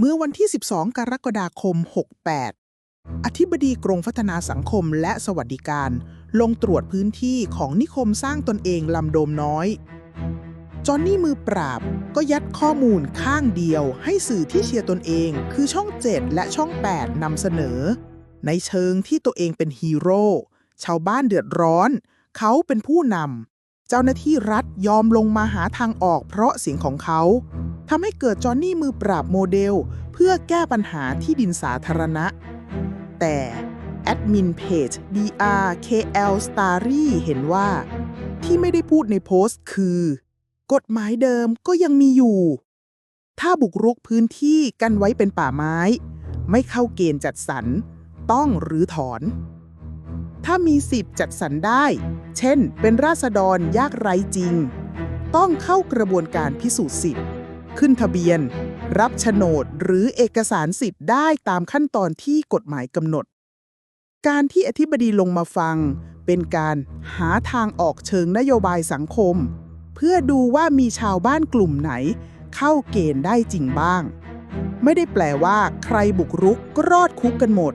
เมื่อวันที่ 12 กรกฎาคม 68 อธิบดีกรมพัฒนาสังคมและสวัสดิการ ลงตรวจพื้นที่ของนิคมสร้างตนเองลำโดมน้อย จอห์นนี่มือปราบก็ยัดข้อมูลข้างเดียวให้สื่อที่เชียร์ตนเอง คือช่อง 7 และช่อง 8นำเสนอ ในเชิงที่ตัวเองเป็นฮีโร่ชาวบ้านเดือดร้อน เขาเป็นผู้นำ เจ้าหน้าที่รัฐยอมลงมาหาทางออกเพราะเสียงของเขาทำให้เกิดจอห์นนี่มือปราบโมเดล เพื่อแก้ปัญหาที่ดินสาธารณะ แต่แอดมินเพจ DRKL Starry เห็นว่า ที่ไม่ได้พูดในโพสต์คือ กฎหมายเดิมก็ยังมีอยู่ ถ้าบุกรุกพื้นที่กันไว้เป็นป่าไม้ ไม่เข้าเกณฑ์จัดสรร ต้องหรือถอน ถ้ามีสิทธิ์จัดสรรได้ เช่น เป็นราษฎรยากไร้จริง ต้องเข้ากระบวนการพิสูจน์สิทธิ์ ขึ้นทะเบียน รับโฉนดหรือเอกสารสิทธิ์ได้ตามขั้นตอนที่กฎหมายกำหนด การที่อธิบดีลงมาฟัง เป็นการหาทางออกเชิงนโยบายสังคม เพื่อดูว่ามีชาวบ้านกลุ่มไหน เข้าเกณฑ์ได้จริงบ้าง ไม่ได้แปลว่า ใครบุกรุกก็รอดคุกกันหมด